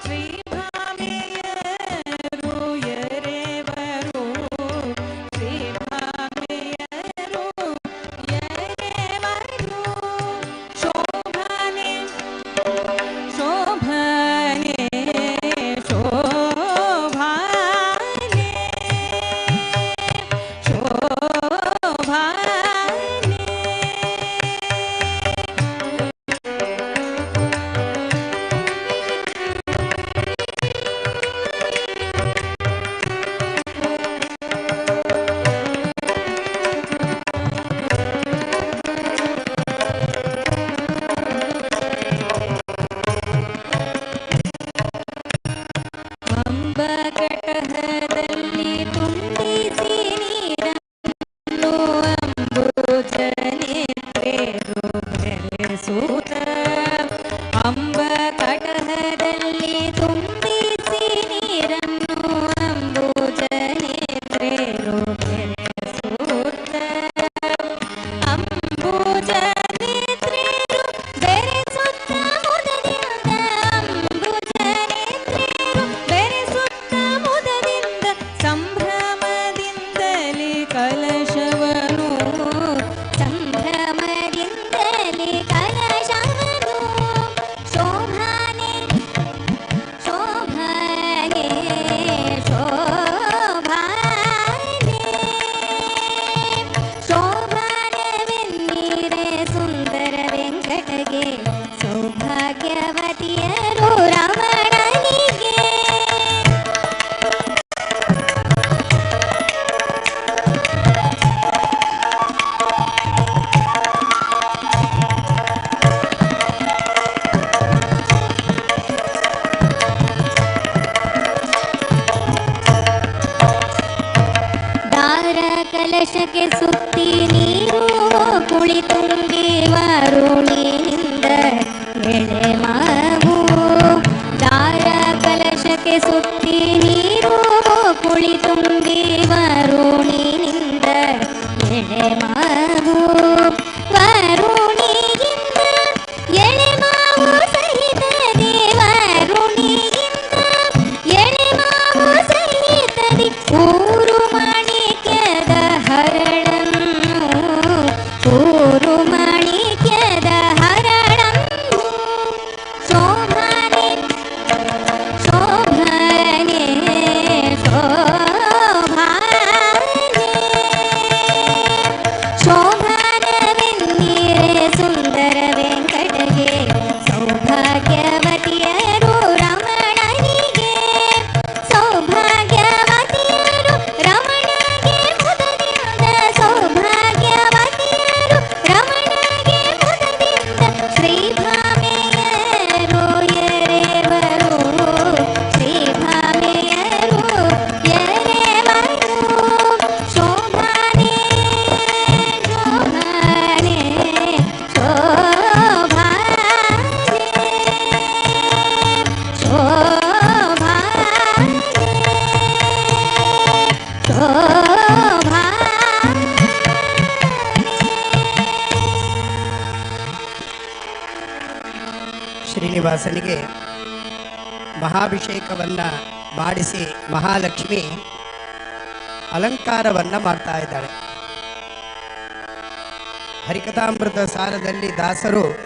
Three. அங்கே வருணேந்திர ಶ್ರೀನಿವಾಸನಿಗೆ ಮಹಾಭಿಷೇಕವನ್ನ ಮಾಡಿಸಿ ಮಹಾಲಕ್ಷ್ಮಿ ಅಲಂಕಾರವನ್ನ ಮಾಡ್ತಾ ಇದ್ದಾಳೆ. ಹರಿಕಥಾಮೃತ ಸಾರದಲ್ಲಿ ದಾಸರು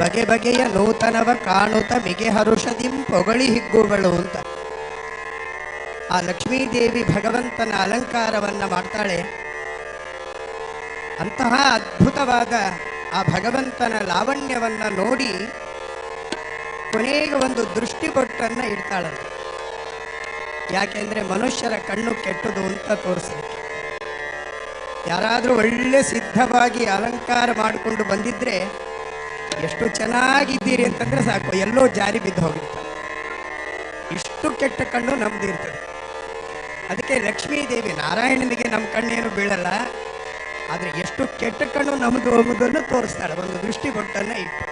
ಬಗೆ ಬಗೆಯ ನೂತನವ ಕಾಣುತ್ತ ಮಿಗೆ ಹರುಷದಿಂ ಪೊಗಳಿ ಹಿಗ್ಗುಗಳು ಅಂತ. ಆ ಲಕ್ಷ್ಮೀದೇವಿ ಭಗವಂತನ ಅಲಂಕಾರವನ್ನು ಮಾಡ್ತಾಳೆ. ಅಂತಹ ಅದ್ಭುತವಾದ ಆ ಭಗವಂತನ ಲಾವಣ್ಯವನ್ನ ನೋಡಿ ಕೊನೆಗೆ ಒಂದು ದೃಷ್ಟಿಬೊಟ್ಟನ್ನ ಇಡ್ತಾಳಂತೆ ಯಾಕೆಂದರೆ ಮನುಷ್ಯರ ಕಣ್ಣು ಕೆಟ್ಟದು ಅಂತ ತೋರಿಸಲಿಕ್ಕೆ ಯಾರಾದರೂ ಒಳ್ಳೆ ಸಿದ್ಧವಾಗಿ ಅಲಂಕಾರ ಮಾಡಿಕೊಂಡು ಬಂದಿದ್ರೆ ಎಷ್ಟು ಚೆನ್ನಾಗಿದ್ದೀರಿ ಅಂತಂದ್ರೆ ಸಾಕು, ಎಲ್ಲೋ ಜಾರಿ ಬಿದ್ದು ಹೋಗಿರ್ತಾರೆ. ಇಷ್ಟು ಕೆಟ್ಟ ಕಣ್ಣು ನಮ್ದು ಇರ್ತದೆ ಅದಕ್ಕೆ ಲಕ್ಷ್ಮೀ ದೇವಿ ನಾರಾಯಣನಿಗೆ ನಮ್ಮ ಕಣ್ಣೇನು ಬೀಳಲ್ಲ, ಆದರೆ ಎಷ್ಟು ಕೆಟ್ಟ ಕಣ್ಣು ನಮ್ಮದು ಹೋಗುದನ್ನು ತೋರಿಸ್ತಾಳೆ. ಒಂದು ದೃಷ್ಟಿ ಇಟ್ಟು.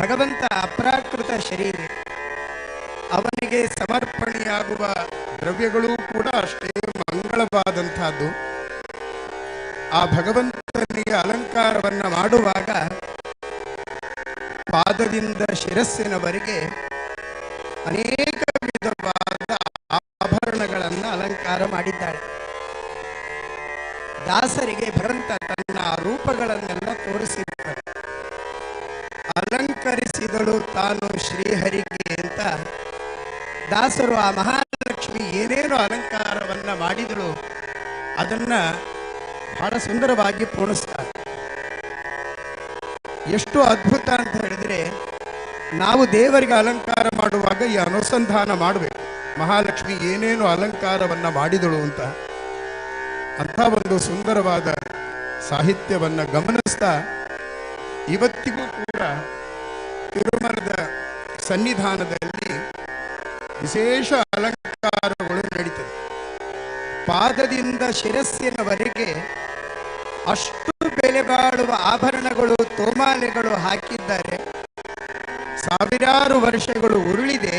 ಭಗವಂತ ಅಪ್ರಾಕೃತ ಶರೀರ. ಅವನಿಗೆ ಸಮರ್ಪಣೆಯಾಗುವ ದ್ರವ್ಯಗಳು ಕೂಡ ಅಷ್ಟೇ ಮಂಗಳವಾದಂತಹದ್ದು ಆ ಭಗವಂತನಿಗೆ ಅಲಂಕಾರವನ್ನ ಮಾಡುವಾಗ ಪಾದದಿಂದ ಶಿರಸ್ಸಿನವರೆಗೆ ಅನೇಕ ಮಾಡಿದ್ದಾಳೆ ದಾಸರಿಗೆ ಭರಂತ ತನ್ನ ರೂಪಗಳನ್ನೆಲ್ಲ ತೋರಿಸಿದ್ದಾಳೆ ಅಲಂಕರಿಸಿದಳು ತಾನು ಶ್ರೀಹರಿಗೆ ಅಂತ ದಾಸರು ಆ ಮಹಾಲಕ್ಷ್ಮಿ ಏನೇನು ಅಲಂಕಾರವನ್ನ ಮಾಡಿದಳು ಅದನ್ನ ಬಹಳ ಸುಂದರವಾಗಿ ಪೂರ್ಣಿಸ್ತಾರೆ ಎಷ್ಟು ಅದ್ಭುತ ಅಂತ ಹೇಳಿದ್ರೆ, ನಾವು ದೇವರಿಗೆ ಅಲಂಕಾರ ಮಾಡುವಾಗ ಈ ಅನುಸಂಧಾನ ಮಾಡಬೇಕು ಮಹಾಲಕ್ಷ್ಮಿ ಏನೇನು ಅಲಂಕಾರವನ್ನ ಮಾಡಿದಳು ಅಂತ ಅಂಥ ಒಂದು ಸುಂದರವಾದ ಸಾಹಿತ್ಯವನ್ನ ಗಮನಿಸ್ತಾ ಇವತ್ತಿಗೂ ಕೂಡ ತಿರುಮಲದ ಸನ್ನಿಧಾನದಲ್ಲಿ ವಿಶೇಷ ಅಲಂಕಾರಗಳು ನಡೀತದೆ. ಪಾದದಿಂದ ಶಿರಸ್ಸಿನವರೆಗೆ ಅಷ್ಟು ಬೆಲೆ ಬಾಳುವ ಆಭರಣಗಳು, ತೋಮಾಲೆಗಳು ಹಾಕಿದ್ದಾರೆ. ಸಾವಿರಾರು ವರ್ಷಗಳು ಉರುಳಿದೆ.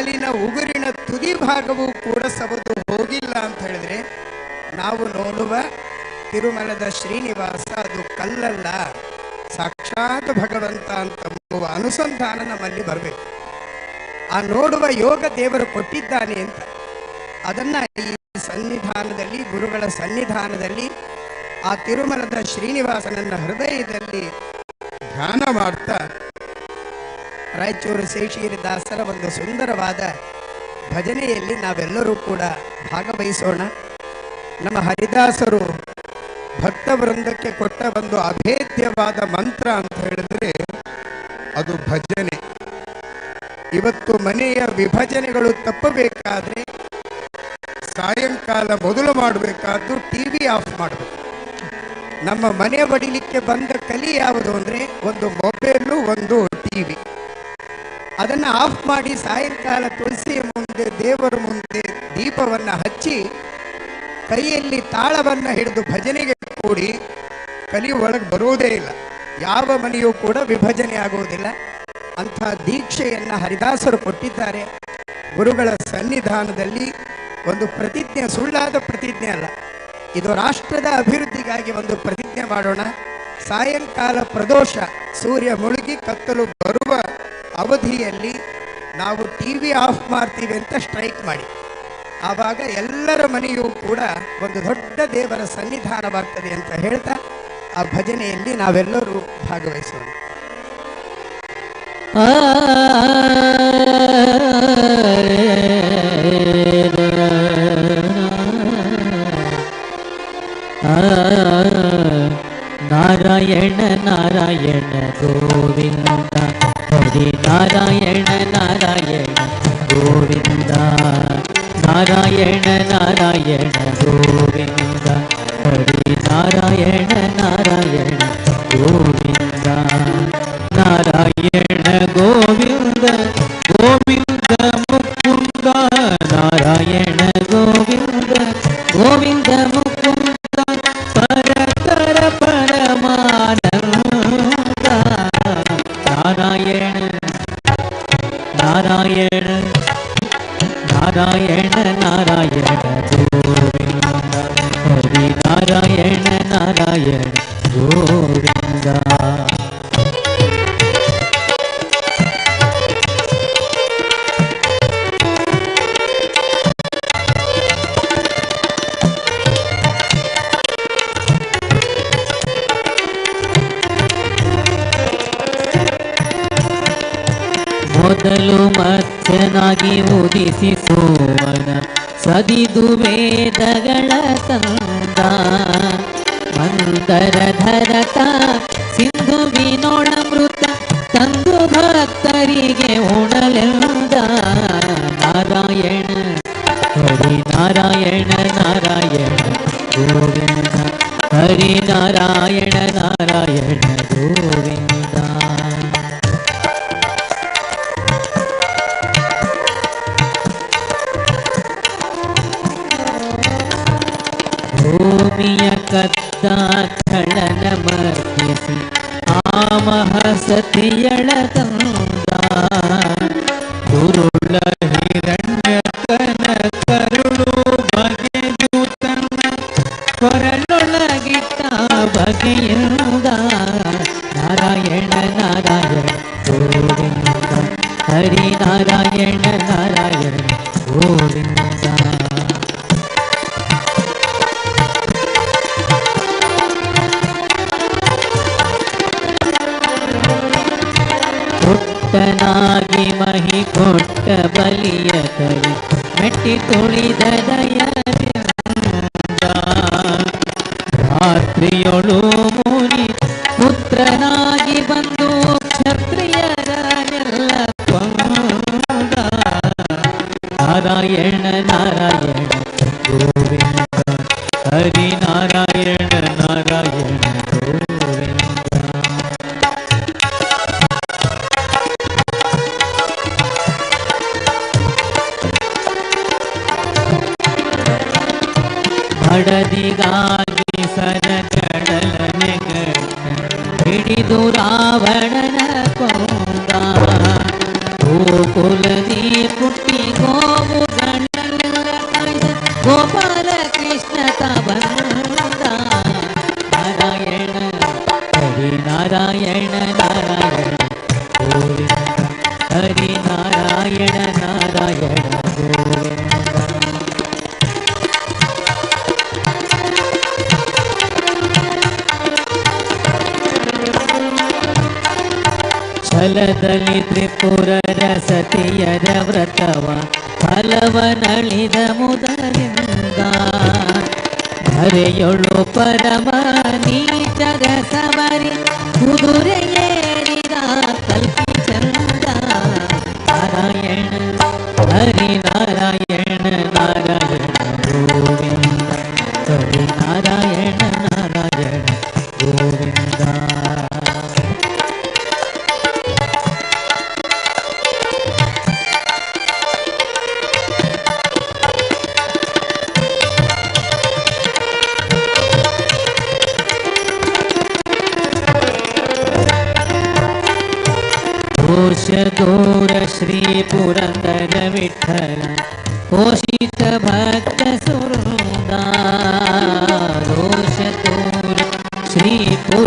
ಕಾಲಿನ ಉಗುರಿನ ತುದಿ ಭಾಗವೂ ಕೂಡ ಸವದು ಹೋಗಿಲ್ಲ ಅಂತ ಹೇಳಿದ್ರೆ ನಾವು ನೋಡುವ ತಿರುಮಲದ ಶ್ರೀನಿವಾಸ ಅದು ಕಲ್ಲಲ್ಲ. ಸಾಕ್ಷಾತ್ ಭಗವಂತ ಅಂತ ಅನುಸಂಧಾನ ನಮ್ಮಲ್ಲಿ ಬರಬೇಕು. ಆ ನೋಡುವ ಯೋಗ ದೇವರು ಕೊಟ್ಟಿದ್ದಾನೆ ಅಂತ. ಅದನ್ನ ಈ ಸನ್ನಿಧಾನದಲ್ಲಿ, ಗುರುಗಳ ಸನ್ನಿಧಾನದಲ್ಲಿ, ಆ ತಿರುಮಲದ ಶ್ರೀನಿವಾಸನನ್ನ ಹೃದಯದಲ್ಲಿ ಧ್ಯಾನ ಮಾಡ್ತಾ ರಾಯಚೂರು ಶೇಷಗಿರಿ ದಾಸರ ಒಂದು ಸುಂದರವಾದ ಭಜನೆಯಲ್ಲಿ ನಾವೆಲ್ಲರೂ ಕೂಡ ಭಾಗವಹಿಸೋಣ. ನಮ್ಮ ಹರಿದಾಸರು ಭಕ್ತ ವೃಂದಕ್ಕೆ ಕೊಟ್ಟ ಒಂದು ಅಭೇದ್ಯವಾದ ಮಂತ್ರ ಅಂತ ಹೇಳಿದ್ರೆ ಅದು ಭಜನೆ. ಇವತ್ತು ಮನೆಯ ವಿಭಜನೆಗಳು ತಪ್ಪಬೇಕಾದ್ರೆ ಸಾಯಂಕಾಲ ಮೊದಲು ಮಾಡಬೇಕಾದ್ದು ಟಿವಿ ಆಫ್ ಮಾಡಬೇಕು. ನಮ್ಮ ಮನೆ ಬಡಿಲಿಕ್ಕೆ ಬಂದ ಕಲಿ ಯಾವುದು ಅಂದ್ರೆ ಒಂದು ಮೊಬೈಲು, ಒಂದು ಟಿವಿ ಅದನ್ನ ಆಫ್ ಮಾಡಿ ಸಾಯಂಕಾಲ ತುಳಸಿಯ ಮುಂದೆ, ದೇವರ ಮುಂದೆ ದೀಪವನ್ನ ಹಚ್ಚಿ ಕೈಯಲ್ಲಿ ತಾಳವನ್ನ ಹಿಡಿದು ಭಜನೆಗೆ ಕೂಡಿ ಕಲಿ ಒಳಗೆ ಬರುವುದೇ ಇಲ್ಲ. ಯಾವ ಮನೆಯೂ ಕೂಡ ವಿಭಜನೆ ಆಗುವುದಿಲ್ಲ ಅಂಥ ದೀಕ್ಷೆಯನ್ನ ಹರಿದಾಸರು ಕೊಟ್ಟಿದ್ದಾರೆ. ಗುರುಗಳ ಸನ್ನಿಧಾನದಲ್ಲಿ ಒಂದು ಪ್ರತಿಜ್ಞೆ, ಸುಳ್ಳಾದ ಪ್ರತಿಜ್ಞೆ ಅಲ್ಲ. ಇದು ರಾಷ್ಟ್ರದ ಅಭಿವೃದ್ಧಿಗಾಗಿ ಒಂದು ಪ್ರತಿಜ್ಞೆ ಮಾಡೋಣ. ಸಾಯಂಕಾಲ ಪ್ರದೋಷ, ಸೂರ್ಯ ಮುಳುಗಿ ಕತ್ತಲು ಬರುವ ಅವಧಿಯಲ್ಲಿ ನಾವು ಟಿವಿ ಆಫ್ ಮಾಡ್ತೀವಿ ಅಂತ ಸ್ಟ್ರೈಕ್ ಮಾಡಿ ಆವಾಗ ಎಲ್ಲರ ಮನೆಯೂ ಕೂಡ ಒಂದು ದೊಡ್ಡ ದೇವರ ಸನ್ನಿಧಾನವಾಗ್ತದೆ ಅಂತ ಹೇಳ್ತಾ ಆ ಭಜನೆಯಲ್ಲಿ ನಾವೆಲ್ಲರೂ ಭಾಗವಹಿಸೋಣ ನಾರಾಯಣ ನಾರಾಯಣ ಗೋವಿಂದ ಹರಿ ನಾರಾಯಣ ನಾರಾಯಣ ಗೋವಿಂದ ನಾರಾಯಣ ನಾರಾಯಣ ಸದಿದು ವೇದಗಳ ತಂದ ಮಂದರ ोमियकत्ताक्षणनम आमहसति यळकाङ्गा ಮಹಿ ಕೊಟ್ಟ ಬಲಿಯ ಕೈ ಮೆಟ್ಟಿ ತುಳಿದ ದಯದಿಂದ ರಾತ್ರಿಯೊಳು ಮುನಿ ಪುತ್ರನಾಗಿ ಬಂದು ಕ್ಷತ್ರಿಯರನ್ನೆಲ್ಲ ಕೊಂದ ನಾರಾಯಣ ನಾರಾಯಣ గోకులది పుట్టి గోపు గోపాల కృష్ణ ಛಲದಲ್ಲಿ ತ್ರಿಪುರರ ಸತಿಯರ ವ್ರತವ ಫಲವನಳಿದ ಮುದರಿಂದ. ಧರೆಯೊಳು ಪರಮ ನೀಚರ ಸಮರಿ ಕುದುರೆಯೇರಿದ श्रीपुरदमिथल कौशिक भक् सुूर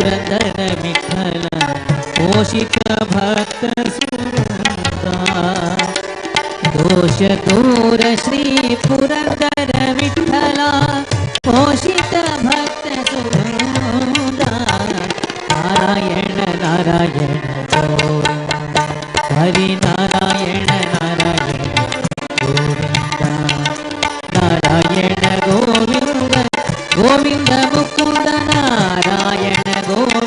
श्रीपुरदमिथल कोशिकभक् सुृदा दोषतूर् श्रीपुरदा முகுந்த முகுந்த நாராயண கோவிந்த